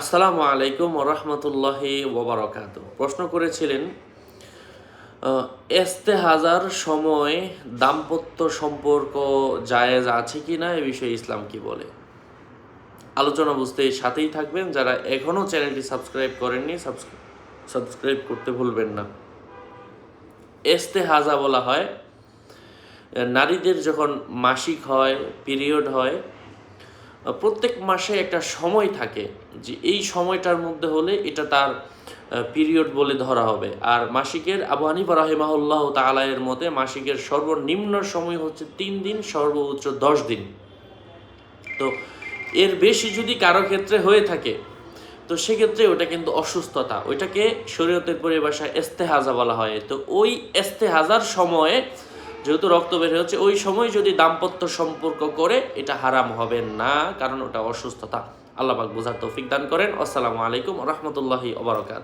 আসসালামু আলাইকুম রহমতুল্লাহি ওবরাকাত প্রশ্ন করেছিলেন এস্তেহাজার সময় দাম্পত্য সম্পর্ক জায়েজ আছে কি না? এ বিষয়ে ইসলাম কি বলে? আলোচনা বুঝতে সাথেই থাকবেন। যারা এখনও চ্যানেলটি সাবস্ক্রাইব করেননি সাবস্ক্রাইব করতে ভুলবেন না। এস্তেহাজা বলা হয়, নারীদের যখন মাসিক হয়, পিরিয়ড হয় প্রত্যেক মাসে একটা সময় থাকে যে এই সময়টার মধ্যে হলে এটা তার পিরিয়ড বলে ধরা হবে। আর মাসিকের আবু হানিফা রাহিমাহুল্লাহ তালায়ের মতে মাসিকের সর্বনিম্ন সময় হচ্ছে তিন দিন, সর্বোচ্চ দশ দিন। তো এর বেশি যদি কারও ক্ষেত্রে হয়ে থাকে, তো সেক্ষেত্রে ওটা কিন্তু অসুস্থতা। ওইটাকে শরীয়তের পরিভাষায় এস্তেহাজা বলা হয়। তো ওই এস্তেহাজার সময়ে যেহেতু রক্ত বের হচ্ছে, ওই সময় যদি দাম্পত্য সম্পর্ক করে, এটা হারাম হবে না, কারণ ওটা অসুস্থতা। আল্লাহ পাক বোঝার তৌফিক দান করেন। আসসালামু আলাইকুম রহমতুল্লাহি ওবরাকাত